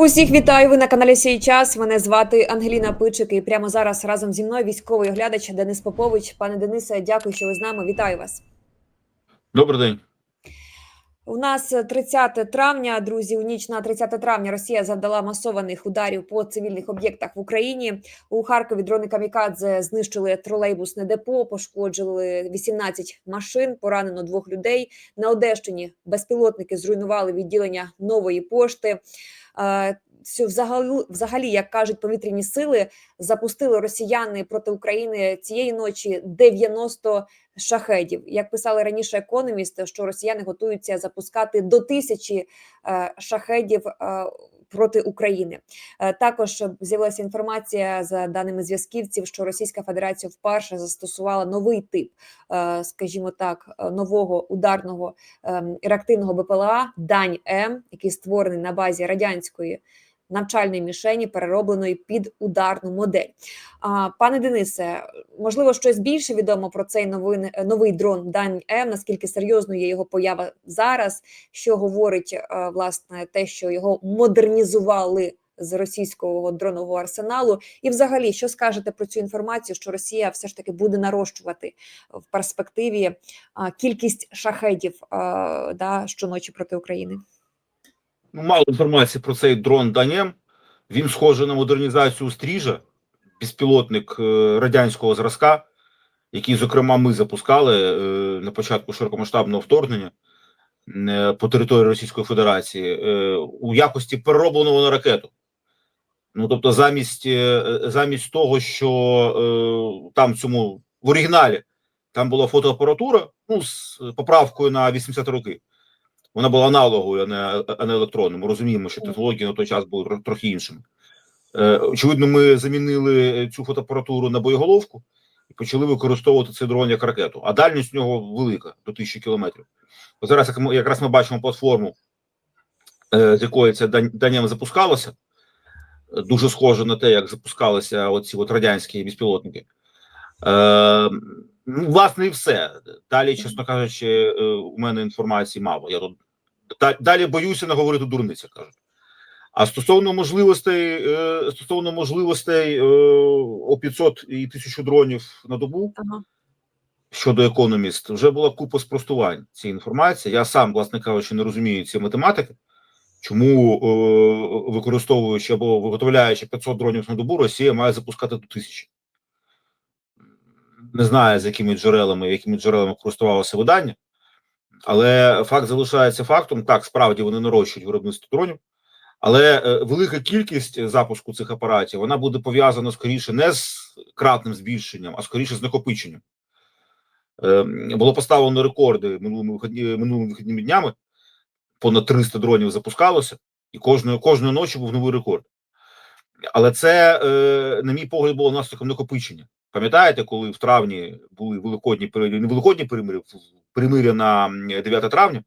Усіх вітаю. Ви на каналі Сій час. Мене звати Ангеліна Пичик. І прямо зараз разом зі мною військовий оглядач Денис Попович. Пане Денисе, дякую, що ви з нами. Вітаю вас. Добрий день. У нас 30 травня, друзі. У ніч на 30 травня Росія завдала масованих ударів по цивільних об'єктах в Україні. У Харкові дрони Камікадзе знищили тролейбусне депо, пошкоджили 18 машин, поранено двох людей. На Одещині безпілотники зруйнували відділення нової пошти. Взагалі, взагалі, як кажуть повітряні сили, запустили росіяни проти України цієї ночі 90 шахедів. Як писали раніше економісти, що росіяни готуються запускати до тисячі е, шахедів е, проти України. Е, також з'явилася інформація за даними зв'язківців, що Російська Федерація вперше застосувала новий тип, е, скажімо так, е, нового ударного е, реактивного БПЛА Дань М, який створений на базі радянської. Навчальної мішені переробленої під ударну модель. А, пане Денисе, можливо, щось більше відомо про цей новий, новий дрон Дань М. Наскільки серйозною є його поява зараз? Що говорить е, власне те, що його модернізували з російського дронового арсеналу? І, взагалі, що скажете про цю інформацію, що Росія все ж таки буде нарощувати в перспективі кількість шахедів да, щоночі проти України? Ну, мало інформації про цей дрон Данєм. Він схожий на модернізацію стріжа, безпілотник е, радянського зразка, який, зокрема, ми запускали е, на початку широкомасштабного вторгнення е, по території Російської Федерації у якості переробленого на ракету. Ну, тобто, замість замість того, що там цьому в оригіналі там була фотоапаратура, ну з поправкою на 80 роки. Вона була аналоговою, а не, а не електронною. Ми розуміємо, що технології на той час були трохи іншими. Е, очевидно, ми замінили цю фотоапаратуру на боєголовку і почали використовувати цей дрон як ракету. А дальність у нього велика до тисячі кілометрів. От зараз як ми- якраз ми бачимо платформу, е, з якої це дан- данням запускалося. Е, Дуже схоже на те, як запускалися оці от радянські безпілотники. Е, ну, власне, і все. Далі, чесно кажучи, е, у мене інформації мало. Я тут далі боюся не говорити дурниця, кажуть. А стосовно можливостей, е, стосовно можливостей е, о 500 і 1000 дронів на добу Ага. щодо економіст, вже була купа спростувань цієї інформації. Я сам, власне кажучи, не розумію цієї математики. Чому е, використовуючи або виготовляючи 500 дронів на добу, Росія має запускати до тисячі? Не знаю, з якими джерелами, якими джерелами користувалося видання, але факт залишається фактом. Так, справді вони нарощують виробництво дронів, але е, велика кількість запуску цих апаратів вона буде пов'язана скоріше не з кратним збільшенням, а скоріше з накопиченням. Е, було поставлено рекорди минулими вихідні, минулими вихідними днями. Понад 300 дронів запускалося, і кожної кожної ночі був новий рекорд. Але це, е, на мій погляд, було наслідком накопичення. Пам'ятаєте, коли в травні були великодні перемир'я, не великодні перемир'я, перемир'я на 9 травня,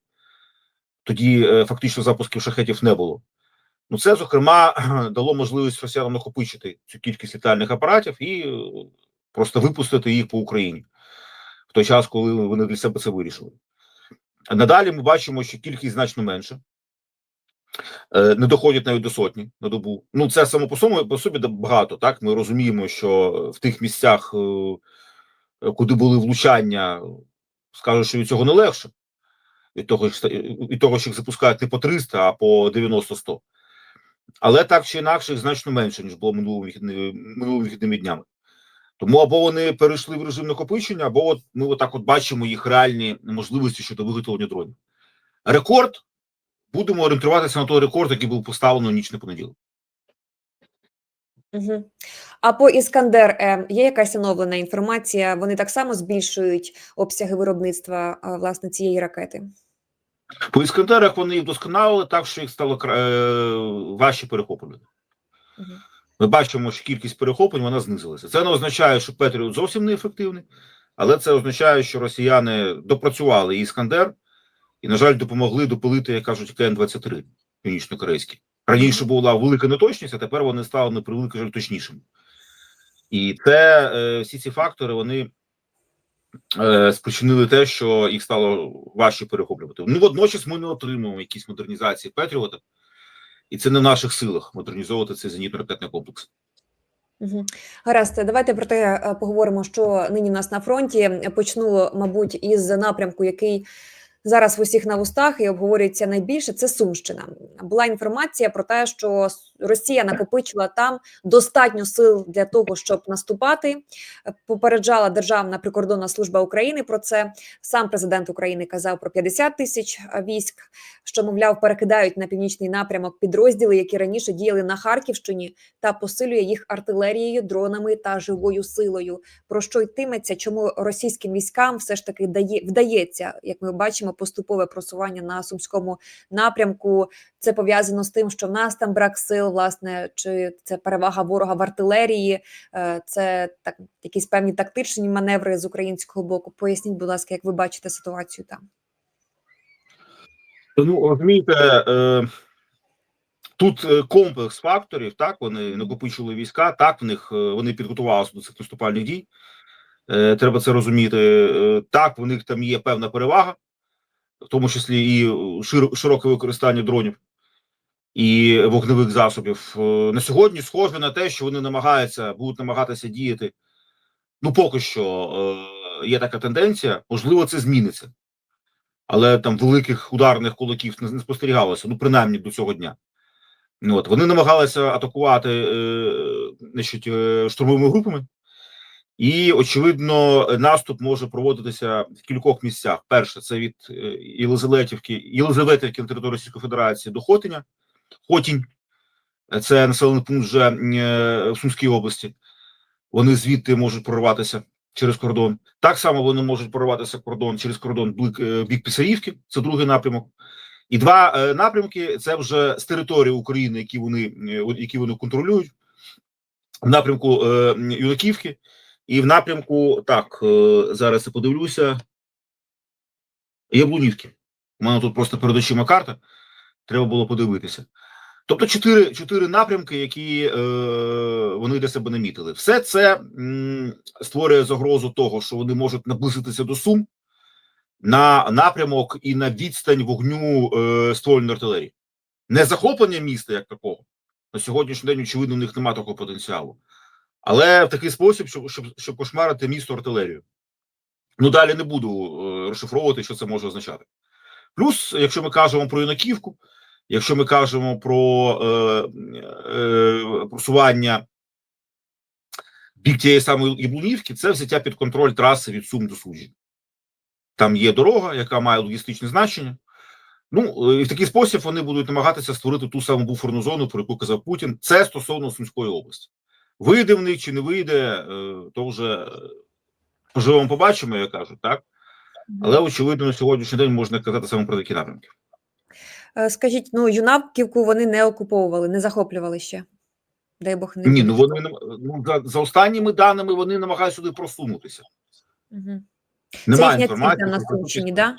тоді е, фактично запусків шахетів не було. Ну, це, зокрема, дало можливість росіянам накопичити цю кількість літальних апаратів і е, просто випустити їх по Україні в той час, коли вони для себе це вирішили. Надалі ми бачимо, що кількість значно менша. Е, Не доходять навіть до сотні на добу. Ну, це само по собі, по собі багато. Так, ми розуміємо, що в тих місцях, е, куди були влучання, скажуть, що від цього не легше. Від того, від того, що їх запускають не по 300, а по 90-100. Але так чи інакше, їх значно менше, ніж було минулими вихідними, минулими вихідними днями. Тому або вони перейшли в режим накопичення, або от ми отак от бачимо їх реальні можливості щодо виготовлення дронів. Рекорд будемо орієнтуватися на той рекорд, який був поставлено в ніч на понеділок. Угу. А по Іскандер М є якась оновлена інформація? Вони так само збільшують обсяги виробництва а, власне цієї ракети. По іскандерах вони їх вдосконалили так, що їх стало е, важче перехоплювати. Мгм. Ми бачимо, що кількість перехоплень вона знизилася. Це не означає, що Петріот зовсім неефективний, але це означає, що росіяни допрацювали іскандер і, на жаль, допомогли допилити, як кажуть, КН-23 північно-корейський. Раніше була велика неточність, а тепер вони стали на превелике жаль точнішими. І це е, всі ці фактори вони е, спричинили те, що їх стало важче перехоплювати. Ну, водночас ми не отримуємо якісь модернізації Петріота. і це не в наших силах модернізовувати цей зенітно-ракетний комплекс. Угу. Гаразд, давайте про те е, поговоримо, що нині в нас на фронті. Почну, мабуть, із напрямку, який зараз в усіх на вустах і обговорюється найбільше. Це Сумщина. Була інформація про те, що Росія накопичила там достатньо сил для того, щоб наступати. Попереджала Державна прикордонна служба України про це. Сам президент України казав про 50 тисяч військ, що мовляв перекидають на північний напрямок підрозділи, які раніше діяли на Харківщині, та посилює їх артилерією, дронами та живою силою. Про що йтиметься? Чому російським військам все ж таки дає вдається, як ми бачимо, поступове просування на сумському напрямку? Це пов'язано з тим, що в нас там брак сил, власне, чи це перевага ворога в артилерії, Е, це так якісь певні тактичні маневри з українського боку. Поясніть, будь ласка, як ви бачите ситуацію там? Ну, розумієте, е, тут е, комплекс факторів, так, вони накопичили війська, так, в них вони підготувалися до цих наступальних дій. Треба це розуміти. Так, в них там є певна перевага, в тому числі і широке використання дронів і вогневих засобів. Е, На сьогодні схоже на те, що вони намагаються, будуть намагатися діяти. Ну, поки що е, є така тенденція, можливо, це зміниться але там великих ударних кулаків не, не спостерігалося, ну принаймні до цього дня. Ну, От вони намагалися атакувати е, значить, е, штурмовими групами, і очевидно, наступ може проводитися в кількох місцях. Перше, це від е, Єлизаветівки, Єлизаветівки на території Російської Федерації до Хотіня. Хотінь це населений пункт вже е, в Сумській області. Вони звідти можуть прорватися через кордон. Так само вони можуть прорватися кордон через кордон блик, е, в бік Писарівки, це другий напрямок. І два е, напрямки це вже з території України, які вони, які вони контролюють, в напрямку е, Юнаківки, і в напрямку, так, зараз я подивлюся, Яблунівки. У мене тут просто перед очима карта, треба було подивитися. Тобто чотири, чотири напрямки, які е, вони для себе намітили. Все це м, створює загрозу того, що вони можуть наблизитися до Сум на напрямок і на відстань вогню е, ствольної артилерії. Не захоплення міста як такого. На сьогоднішній день, очевидно, у них немає такого потенціалу. Але в такий спосіб, щоб, щоб, щоб кошмарити місто артилерію. Ну, далі не буду е, розшифровувати, що це може означати. Плюс, якщо ми кажемо про юнаківку, Якщо ми кажемо про е, е, просування бік тієї самої Яблунівки, це взяття під контроль траси від Сум до Суджі. Там є дорога, яка має логістичне значення. Ну і в такий спосіб вони будуть намагатися створити ту саму буферну зону, про яку казав Путін. Це стосовно Сумської області. Вийде в них чи не вийде, е, то вже поживемо побачимо, як кажуть, так? Але очевидно, на сьогоднішній день можна казати саме про такі напрямки. Е, Скажіть, ну юнаківку вони не окуповували, не захоплювали ще. Дай Бог не Ні, ну вони ну, за, за останніми даними вони намагаються сюди просунутися. Мгм. Немає їхня ціль інформації. там на Сумщині, да?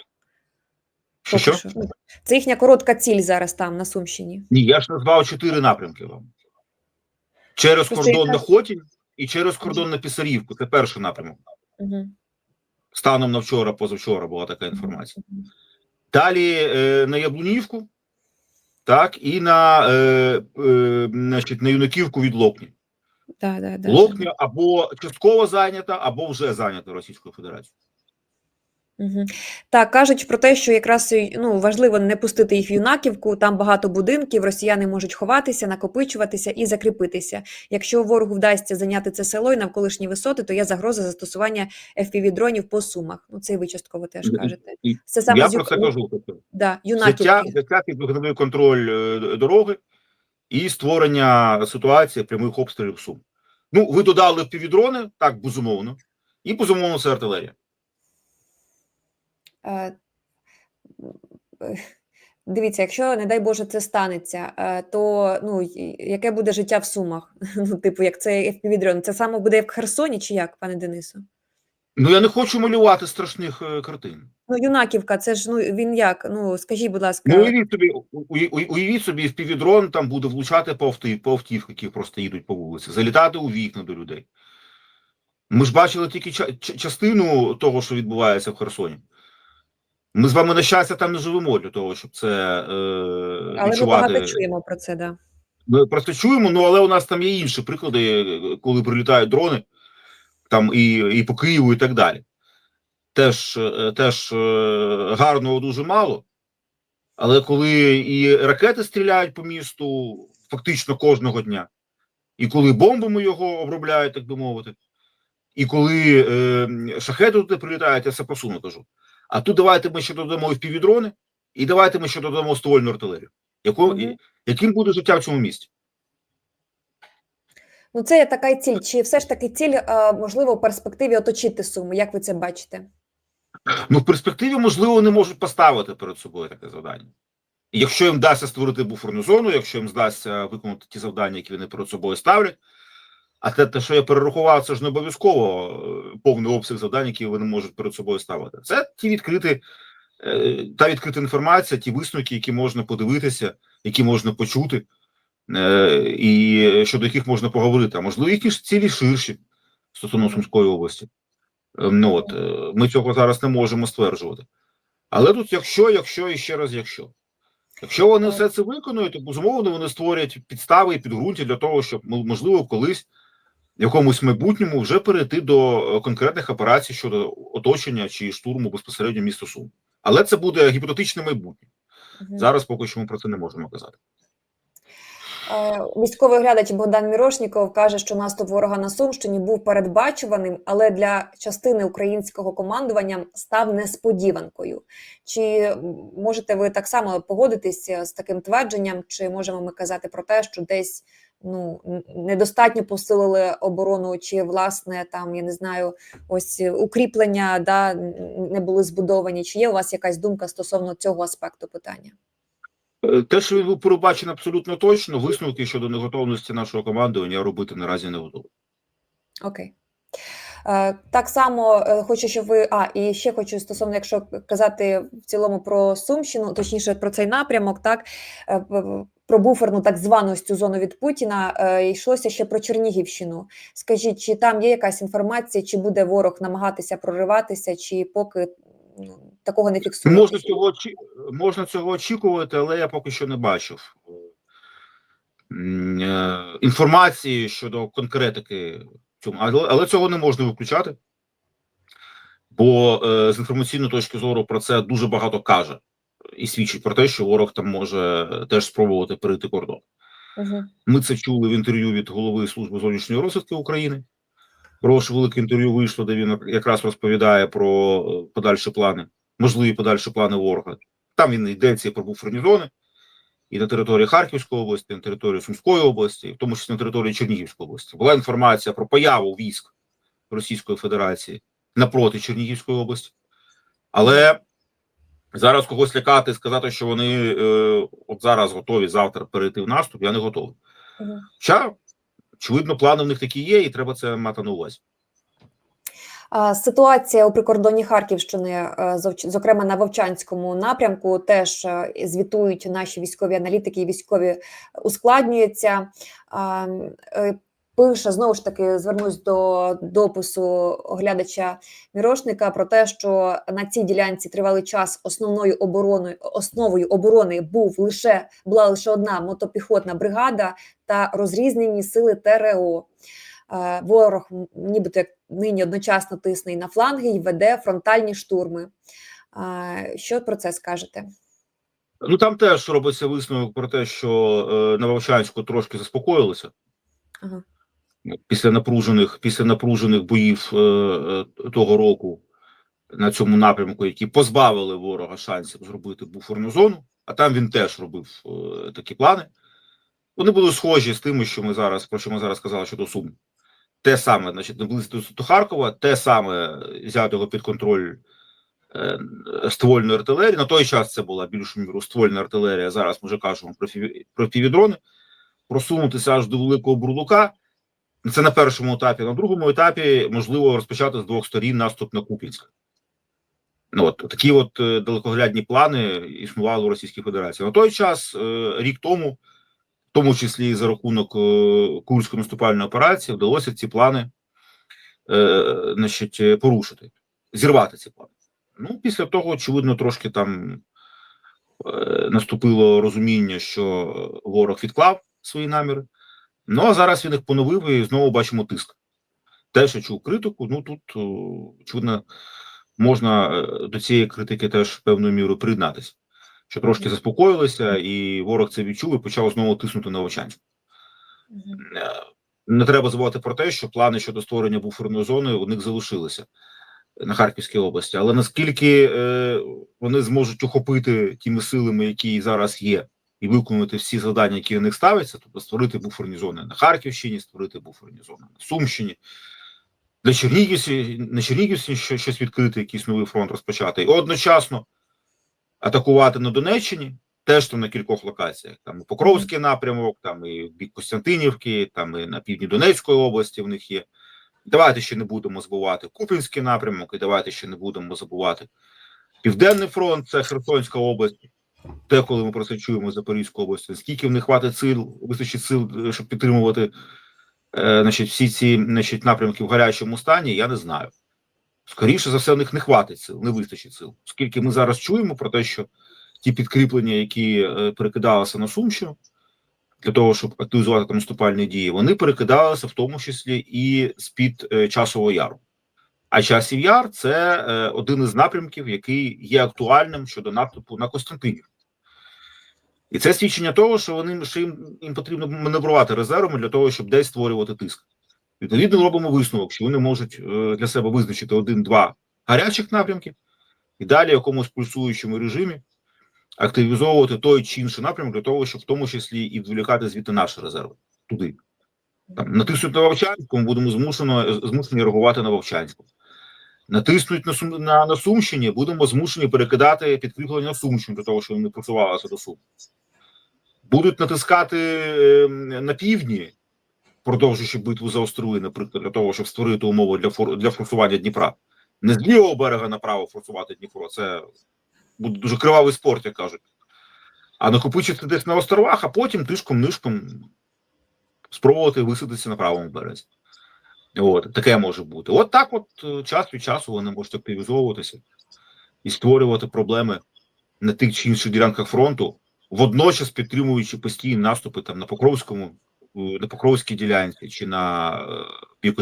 Що, що? що. Ну, Це їхня коротка ціль зараз там, на Сумщині. Ні, я ж назвав чотири напрямки вам. Через Просто кордон на Хотінь і через кордон на Пісарівку. Це перший напрямок. Угу. Станом на вчора, позавчора була така інформація. Далі е, на Яблунівку, так, і на, е, е, значить, на Юнаківку від Лопні. Да, да, да. Локня або частково зайнята, або вже зайнята Російською Федерацією. Угу. Так, кажуть про те, що якраз ну, важливо не пустити їх в юнаківку, там багато будинків, росіяни можуть ховатися, накопичуватися і закріпитися. Якщо ворогу вдасться зайняти це село і навколишні висоти, то є загроза застосування FPV-дронів по сумах. Ну, це ви частково теж кажете. Це саме Я з про це кажу. Да, юнаківки. взяття під контроль е, дороги і створення ситуації прямих обстрілів Сум. Ну, ви додали півдрони, так, безумовно, і безумовно це артилерія. Е, Дивіться, якщо, не дай Боже, це станеться, е, то ну, яке буде життя в Сумах? Ну, типу, як це FPV-дрон? Це саме буде як в Херсоні, чи як, пане Денису? Ну, я не хочу малювати страшних е, картин. Ну, Юнаківка, це ж ну він як? Ну скажіть, будь ласка, Ну, уявіть собі, уявіть собі, півдрон там буде влучати по авти, по автівках, які просто їдуть по вулиці, залітати у вікна до людей. Ми ж бачили тільки ча- ча- частину того, що відбувається в Херсоні. Ми з вами на щастя там не живемо для того, щоб це е, Але ми багато чуємо про це, да. Ми просто чуємо, ну але у нас там є інші приклади, коли прилітають дрони там і, і по Києву, і так далі. Теж, е, теж е, гарного дуже мало. Але коли і ракети стріляють по місту фактично кожного дня, і коли бомбами його обробляють, так би мовити, і коли е, шахети туди прилітають, я це посуну кажу. А тут давайте ми ще додамо впівдрони, і давайте ми ще додамо ствольну артилерію. Яку, Мгм. Яким буде життя в цьому місті? Ну, це є така ціль. Чи все ж таки ціль, е, можливо, в перспективі оточити Суми? Як ви це бачите? Ну, в перспективі, можливо, не можуть поставити перед собою таке завдання. Якщо їм вдасться створити буферну зону, якщо їм вдасться виконати ті завдання, які вони перед собою ставлять. А те, те, що я перерахував, це ж не обов'язково е, повний обсяг завдань, які вони можуть перед собою ставити. Це ті відкриті, е, та відкрита інформація, ті висновки, які можна подивитися, які можна почути, е, і щодо яких можна поговорити. А можливо, їхні ж цілі ширші стосовно Сумської області. Е, Ну от ми цього зараз не можемо стверджувати. Але тут, якщо, якщо і ще раз, якщо. Якщо вони все це виконують, то безумовно вони створять підстави і підґрунтя для того, щоб можливо колись якомусь майбутньому вже перейти до е, конкретних операцій щодо оточення чи штурму безпосередньо міста Сум. Але це буде гіпотетичне майбутнє. Зараз поки що ми про це не можемо казати. Е, Військовий глядач Богдан Мірошніков каже, що наступ ворога на Сумщині був передбачуваним, але для частини українського командування став несподіванкою. Чи можете ви так само погодитися з таким твердженням? Чи можемо ми казати про те, що десь ну недостатньо посилили оборону, чи власне там я не знаю, ось е, укріплення да не були збудовані? Чи є у вас якась думка стосовно цього аспекту питання? Е, Те, що він був передбачений абсолютно точно, висновки щодо неготовності нашого командування робити наразі не готовий. Окей. Е, Так само е, хочу, щоб ви. А, і ще хочу стосовно, якщо казати в цілому про Сумщину, точніше про цей напрямок, так про буферну так звану цю зону від Путіна, йшлося ще про Чернігівщину. Скажіть, чи там є якась інформація, чи буде ворог намагатися прориватися, чи поки ну, такого не фіксується? Можна цього можна цього очікувати, але я поки що не бачив е, інформації щодо конкретики цьому, але, але цього не можна виключати, бо е, з інформаційної точки зору про це дуже багато каже і свідчить про те, що ворог там може теж спробувати перейти кордон. Угу. Ми це чули в інтерв'ю від голови служби зовнішньої розвідки України. Прошу велике інтерв'ю вийшло, де він якраз розповідає про е, подальші плани, можливі подальші плани ворога. Там він йдеться про буферні зони, і на території Харківської області, і на території Сумської області, і в тому числі на території Чернігівської області. Була інформація про появу військ Російської Федерації напроти Чернігівської області. Але зараз когось лякати і сказати, що вони е, от зараз готові завтра перейти в наступ, я не готовий. Хоча, очевидно, плани в них такі є, і треба це мати на увазі. Ситуація у прикордонні Харківщини, е, зокрема на Вовчанському напрямку, теж е, звітують наші військові аналітики і військові ускладнюється. Е, Пише знову ж таки, звернусь до допису оглядача Мірошника про те, що на цій ділянці тривалий час основною обороною основою оборони був лише була лише одна мотопіхотна бригада та розрізнені сили ТРО. Ворог нібито як нині одночасно тисне і на фланги і веде фронтальні штурми. Що про це скажете? Ну там теж робиться висновок про те, що е, на Вовчанську трошки заспокоїлися Ага. після напружених після напружених боїв е, е, того року на цьому напрямку, які позбавили ворога шансів зробити буферну зону. А там він теж робив е, такі плани. Вони були схожі з тими, що ми зараз про що ми зараз сказали щодо Сум. Те саме, значить, наблизити до Харкова, те саме взяти його під контроль е, ствольної артилерії. На той час це була більш міру ствольна артилерія. Зараз ми вже кажемо про, фі- про півдрони. Просунутися аж до великого бурлука. Це на першому етапі. На другому етапі можливо розпочати з двох сторін наступ на Куп'янськ. Ну, от такі от е, далекоглядні плани існували у Російській Федерації. На той час, е, рік тому, тому числі і за рахунок е, Курської наступальної операції, вдалося ці плани е, значить, е, порушити, зірвати ці плани. Ну, після того, очевидно, трошки там наступило розуміння, що ворог відклав свої наміри. Ну а зараз він їх поновив і знову бачимо тиск. Теж я чув критику. Ну тут, очевидно, можна до цієї критики теж певною мірою приєднатися, що трошки заспокоїлися, і ворог це відчув і почав знову тиснути на Овчанськ. Е, Не треба забувати про те, що плани щодо створення буферної зони у них залишилися на Харківській області. Але наскільки е, вони зможуть охопити тими силами, які зараз є, і виконати всі завдання, які на них ставляться, тобто створити буферні зони на Харківщині, створити буферні зони на Сумщині, для Чернігівщини, на Чернігівщині щось відкрити, якийсь новий фронт розпочати, і одночасно атакувати на Донеччині. Теж там на кількох локаціях, там і Покровський напрямок, там і в бік Костянтинівки, там і на півдні Донецької області в них є. Давайте ще не будемо забувати Купінський напрямок, і давайте ще не будемо забувати Південний фронт, це Херсонська область. Те, коли ми про це чуємо з Запорізької області, скільки в них хватить сил, вистачить сил, е, щоб підтримувати е, значить, всі ці значить, напрямки в гарячому стані, я не знаю. Скоріше за все, в них не хватить сил, не вистачить сил. Оскільки ми зараз чуємо про те, що ті підкріплення, які е, перекидалися на Сумщину, для того, щоб активізувати там наступальні дії, вони перекидалися в тому числі і з-під е, часового яру. А часів яр це е, один із напрямків, який є актуальним щодо наступу на Костянтинів. І це свідчення того, що вони що їм, їм потрібно маневрувати резервами для того, щоб десь створювати тиск. Відповідно, робимо висновок, що вони можуть е, для себе визначити один-два гарячих напрямки, і далі в якомусь пульсуючому режимі активізовувати той чи інший напрямок для того, щоб в тому числі і відволікати звідти наші резерви туди. Там натиснуть на Вовчанську, ми будемо змушено, змушені реагувати на Вовчанську. Натиснуть на, Сум, на, на Сумщині, будемо змушені перекидати підкріплення на Сумщину для того, щоб вони просувалися до Сум. Будуть натискати е, на півдні, продовжуючи битву за острови, наприклад, для того, щоб створити умови для, фор, для форсування Дніпра. Не з лівого берега направо форсувати Дніпро, це буде дуже кривавий спорт, як кажуть. А накопичити десь на островах, а потім тишком-нишком спробувати висадитися на правому березі. От, таке може бути. От так, от е, час від часу вони можуть активізовуватися і створювати проблеми на тих чи інших ділянках фронту, водночас підтримуючи постійні наступи там на Покровському, на Покровській ділянці чи на е, пів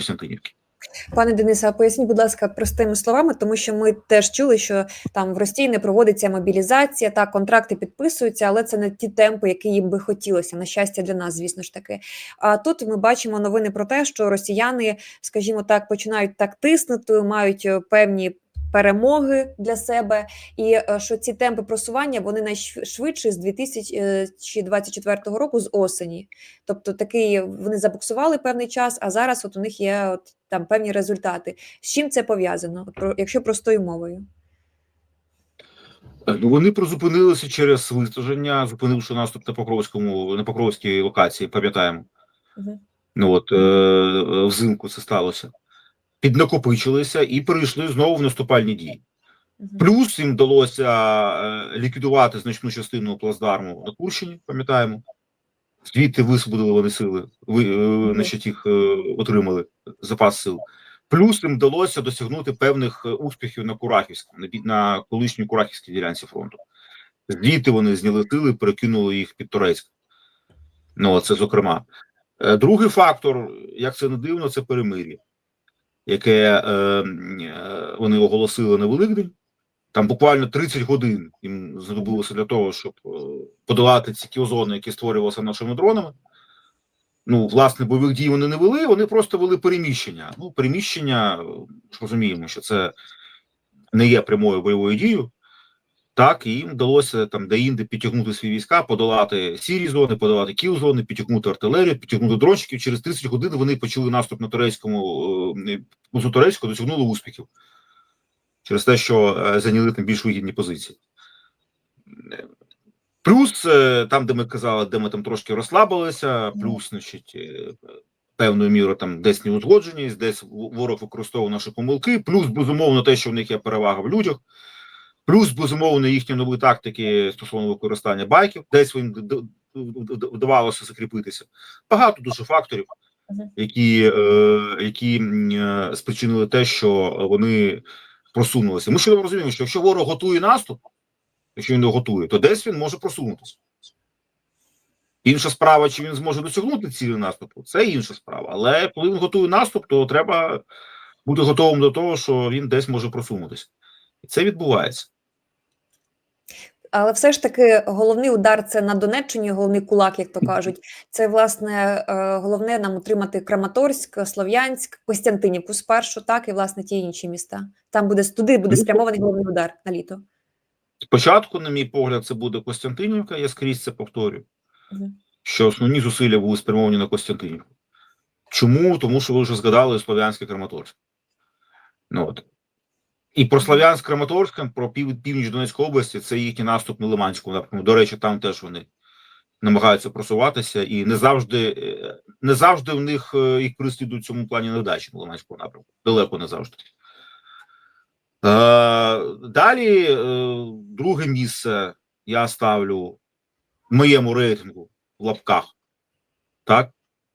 Пане Денисе, поясніть, будь ласка, простими словами, тому що ми теж чули, що там в Росії не проводиться мобілізація, так, контракти підписуються, але це не ті темпи, які їм би хотілося. На щастя, для нас, звісно ж таки. А тут ми бачимо новини про те, що росіяни, скажімо так, починають так тиснути, мають е, певні. Перемоги для себе, і е, що ці темпи просування вони найшвидші з 2024 року з осені. Тобто такий вони забуксували певний час, а зараз от у них є от там певні результати. З чим це пов'язано? Якщо простою мовою? Ну, вони призупинилися через вистаження, зупинивши наступ на Покровському на Покровській локації, пам'ятаємо. Угу. Ну от е, взимку це сталося. Піднакопичилися і перейшли знову в наступальні дії. Плюс їм вдалося е, ліквідувати значну частину плацдарму на Курщині, пам'ятаємо. Звідти висвободили вони сили, ви, е, значить, їх е, отримали запас сил. Плюс їм вдалося досягнути певних успіхів на Курахівському, на, на колишній Курахівській ділянці фронту. Звідти вони зняли тили, перекинули їх під Турецьк. Ну, це зокрема. Другий фактор, як це не дивно, це перемир'я, яке е, е, вони оголосили на Великдень. Там буквально 30 годин їм знадобилося для того, щоб е, подолати ці кіозони, які створювалися нашими дронами. Ну, власне, бойових дій вони не вели, вони просто вели переміщення. Ну, переміщення, е, ж розуміємо, що це не є прямою бойовою дією. Так, і їм вдалося там де-інде підтягнути свої війська, подолати сірі зони, подолати кіл-зони, підтягнути артилерію, підтягнути дрончиків. Через 30 годин вони почали наступ на турецькому е, позу турецьку, досягнули успіхів через те, що е, зайняли там більш вигідні позиції. Плюс, е, там, де ми казали, де ми там трошки розслабилися, плюс, значить, певною мірою там десь неузгодженість, десь ворог використовував наші помилки, плюс, безумовно, те, що в них є перевага в людях, плюс, безумовно, їхні нові тактики стосовно використання байків, десь їм вдавалося закріпитися. Багато дуже факторів, які, е, які е, спричинили те, що вони просунулися. Ми чудово розуміємо, що якщо ворог готує наступ, якщо він його готує, то десь він може просунутися. Інша справа, чи він зможе досягнути цілі наступу, це інша справа. Але коли він готує наступ, то треба бути готовим до того, що він десь може просунутися. І це відбувається. Але все ж таки головний удар це на Донеччині, головний кулак, як то кажуть. Це власне е, головне нам утримати Краматорськ, Слов'янськ, Костянтинівку спершу, так і власне ті інші міста. Там буде туди буде спрямований головний удар на літо. Спочатку, на мій погляд, це буде Костянтинівка, я скрізь це повторюю, Мгм. що основні зусилля були спрямовані на Костянтинівку. Чому? Тому що ви вже згадали Слов'янське Краматорськ. Ну, от. І про Слов'янськ Краматорськ, про пів, північ Донецької області, це їхній наступ на Лиманську напрямку. До речі, там теж вони намагаються просуватися, і не завжди, е, не завжди в них е, їх переслідують в цьому плані невдачі на Лиманському напрямку. Далеко не завжди. Е, далі, друге місце я ставлю в моєму рейтингу в лапках. Так?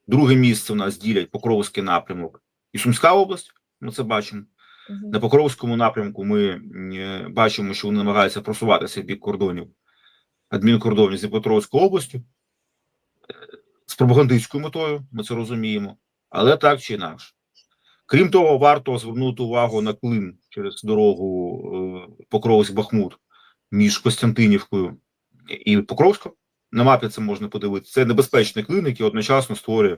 Друге місце у нас ділять Покровський напрямок і Сумська область. Ми це бачимо. На Покровському напрямку ми е, бачимо, що вони намагаються просуватися в бік кордонів адмінкордонів з Дніпропетровською областю е, з пропагандистською метою, ми це розуміємо, але так чи інакше. Крім того, варто звернути увагу на клин через дорогу е, Покровськ-Бахмут між Костянтинівкою і Покровськом. На мапі це можна подивитися. Це небезпечний клин, який одночасно створює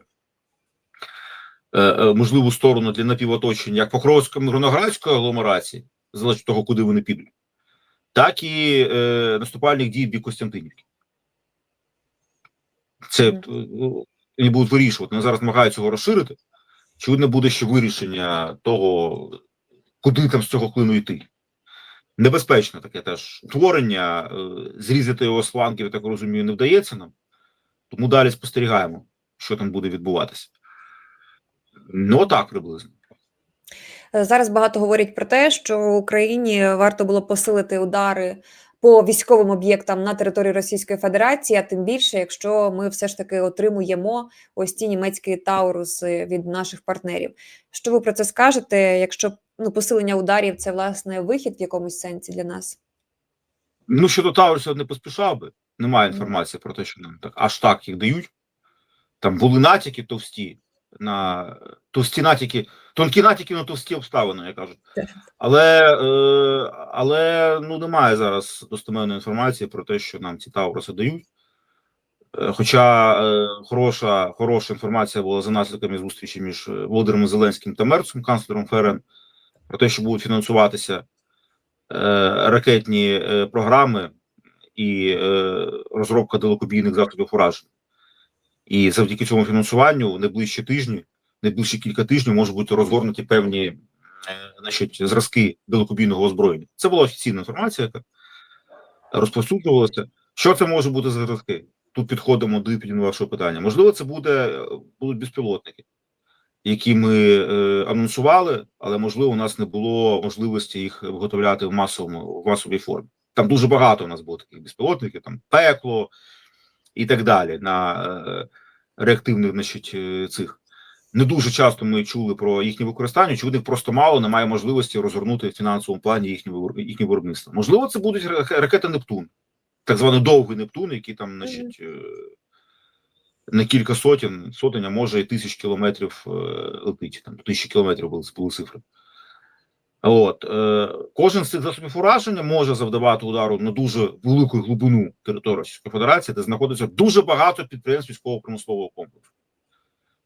можливу сторону для напівоточення як Покровської Мирноградської агломерації, залежно від того, куди вони підуть, так і е, наступальних дій бік Костянтинівки. Це е, ну, вони будуть вирішувати. Вони зараз намагаються його розширити. Очевидно, буде ще вирішення того, куди там з цього клину йти. Небезпечне таке теж утворення, е, зрізати його з флангів, я так розумію, не вдається нам. Тому далі спостерігаємо, що там буде відбуватися. Ну, так приблизно. Е, Зараз багато говорять про те, що Україні варто було посилити удари по військовим об'єктам на території Російської Федерації, а тим більше, якщо ми все ж таки отримуємо ось ті німецькі тауруси від наших партнерів. Що ви про це скажете? Якщо ну посилення ударів це власне вихід в якомусь сенсі для нас? Ну, щодо Таурусів не поспішав би. Немає інформації про те, що нам так аж так їх дають. Там були натяки товсті на товсті натяки, тонкі натяки на товсті обставини, як кажуть. Але, е, але ну немає зараз достеменної інформації про те, що нам ці Тауруси дають. Е, Хоча е, хороша, хороша інформація була за наслідками зустрічі між Володимиром Зеленським та Мерцем, канцлером ФРН, про те, що будуть фінансуватися е, ракетні е, програми і е, розробка далекобійних засобів ураження. І завдяки цьому фінансуванню в найближчі тижні, найближчі кілька тижнів можуть бути розгорнуті певні е, значить, зразки далекобійного озброєння. Це була офіційна інформація, яка розповсюджувалася. Що це може бути за зразки? Тут підходимо до ваше питання. Можливо, це буде будуть безпілотники, які ми е, анонсували, але можливо, у нас не було можливості їх виготовляти в масовому в масовій формі. Там дуже багато у нас було таких безпілотників, там пекло і так далі на е, реактивних, значить, е, цих. Не дуже часто ми чули про їхнє використання, чи них просто мало, немає можливості розгорнути в фінансовому плані їхнє вир- їхнє виробництво. Можливо, це будуть ракети Нептун, так званий довгий Нептун, які там, значить, е, на кілька сотень, сотень, а може і тисяч кілометрів летить. Там тисячі кілометрів були, були цифри. От е, кожен з цих засобів ураження може завдавати удару на дуже велику глибину території Російської Федерації, де знаходиться дуже багато підприємств військово-промислового комплексу.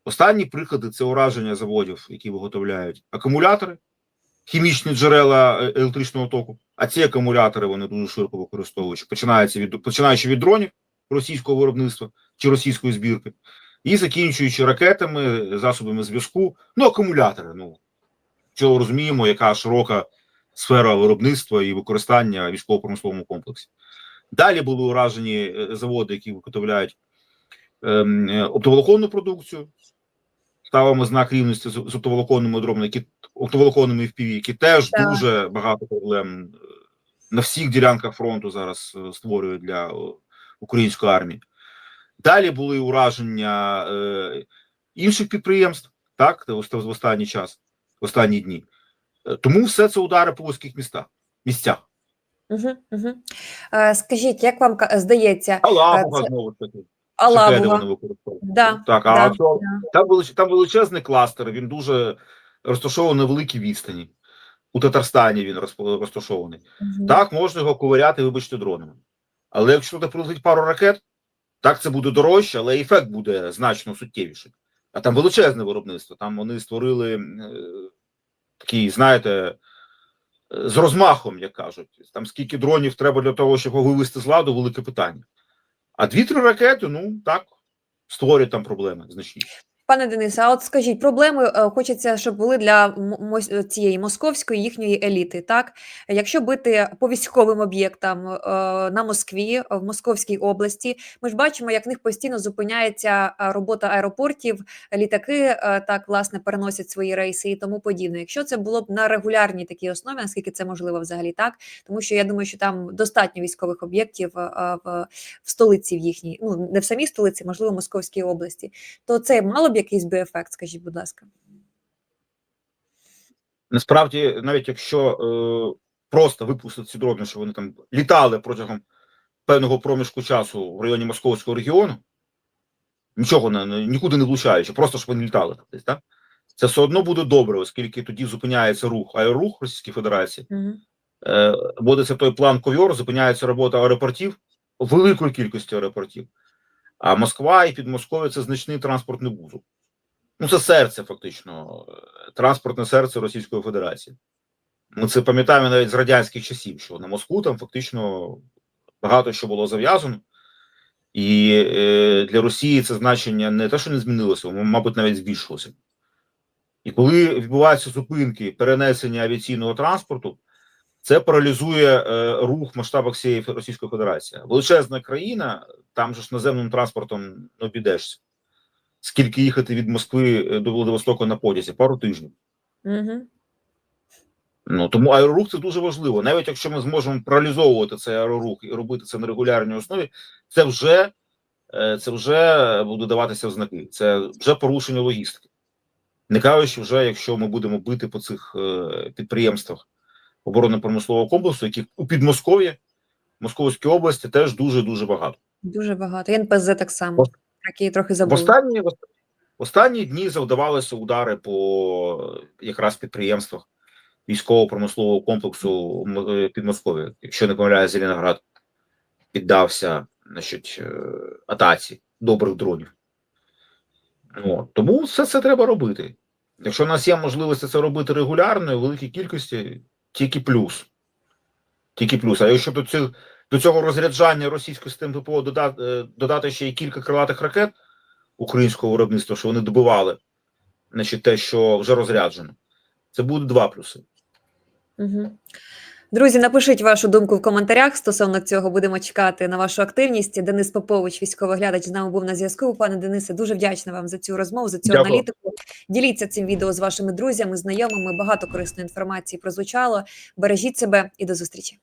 Останні приклади це ураження заводів, які виготовляють акумулятори, хімічні джерела е, електричного току. А ці акумулятори вони дуже широко використовують, починаючи від починаючи від дронів російського виробництва чи російської збірки, і закінчуючи ракетами, засобами зв'язку, ну акумулятори. Ну що розуміємо, яка широка сфера виробництва і використання військово-промисловому комплексі. Далі були уражені е, заводи, які виготовляють ем, е, оптоволоконну продукцію. Ставимо знак рівності з з оптоволоконними дробними, які оптоволоконними FPV, які теж Так. дуже багато проблем е, на всіх ділянках фронту зараз створюють для української армії. Далі були ураження е, інших підприємств, так, в останній час, останні дні. Е, Тому все це удари по вузьких містах, місцях. Угу, угу. Е, скажіть, як вам здається, Алабуга це- знову ж таки. Алабуга? Да, Так, а да, да. там, велич, там величезний кластер, він дуже розташований на великій відстані. У Татарстані він розташований. Мгм. Так, можна його ковиряти, вибачте, дронами. Але якщо туди прилетить пару ракет, так це буде дорожче, але ефект буде значно суттєвіший. А там величезне виробництво. Там вони створили е, такий, знаєте, е, з розмахом, як кажуть. Там скільки дронів треба для того, щоб його вивести з ладу, велике питання. А дві-три ракети, ну так, створюють там проблеми значні. Пане Денисе, а от скажіть, проблеми е, хочеться, щоб були для е, цієї московської їхньої еліти. Так, якщо бити по військовим об'єктам е, на Москві, в Московській області, ми ж бачимо, як в них постійно зупиняється робота аеропортів, літаки так власне переносять свої рейси і тому подібне. Якщо це було б на регулярній такій основі, наскільки це можливо взагалі так, тому що я думаю, що там достатньо військових об'єктів в столиці в їхній, ну не в самій столиці, можливо, в Московській області то це мало б якийсь би ефект, скажіть, будь ласка. Насправді, навіть якщо е, просто випустити ці дрони, що вони там літали протягом певного проміжку часу в районі Московського регіону, нічого не, нікуди не влучаючи, просто щоб вони літали там десь, так? Це все одно буде добре, оскільки тоді зупиняється рух, аерорух Російської Федерації, Угу. е, вводиться той план ковьор, зупиняється робота аеропортів, великої кількості аеропортів. А Москва і Підмосков'я це значний транспортний вузол. Ну, це серце, фактично, е, транспортне серце Російської Федерації. Ми це пам'ятаємо навіть з радянських часів, що на Москву там фактично багато що було зав'язано. І е, для Росії це значення не те, що не змінилося, воно, мабуть, навіть збільшилося. І коли відбуваються зупинки перенесення авіаційного транспорту, це паралізує е, рух в масштабах всієї Російської Федерації. Величезна країна, там же ж наземним транспортом не обійдешся. Скільки їхати від Москви е, до Владивостока на потязі? Пару тижнів. Угу. Ну тому аерорух це дуже важливо. Навіть якщо ми зможемо паралізовувати цей аерорух і робити це на регулярній основі, це вже е, це вже буде даватися в знаки. Це вже порушення логістики. Не кажучи, вже якщо ми будемо бити по цих е, підприємствах оборонно-промислового комплексу, яких у Підмосков'ї, Московській області теж дуже дуже багато. Дуже багато. І НПЗ так само, які трохи забули. останні, в ост- в останні дні завдавалися удари по е, якраз підприємствах військово-промислового комплексу е, Підмосков'я. Якщо не помиляю, Зеленоград піддався значить, е, атаці добрих дронів. От. Тому все це треба робити. Якщо в нас є можливість це робити регулярно, в великій кількості, тільки плюс. Тільки плюс. А якщо до цього, до цього розряджання російської системи ППО додати, е, додати ще й кілька крилатих ракет українського виробництва, що вони добивали, значить, те, що вже розряджено, це буде два плюси. Угу. Друзі, напишіть вашу думку в коментарях стосовно цього. Будемо чекати на вашу активність. Денис Попович, військовий глядач, з нами був на зв'язку. Пане Денисе, дуже вдячна вам за цю розмову, за цю Дякую. аналітику. Діліться цим відео з вашими друзями, знайомими. Багато корисної інформації прозвучало. Бережіть себе і до зустрічі.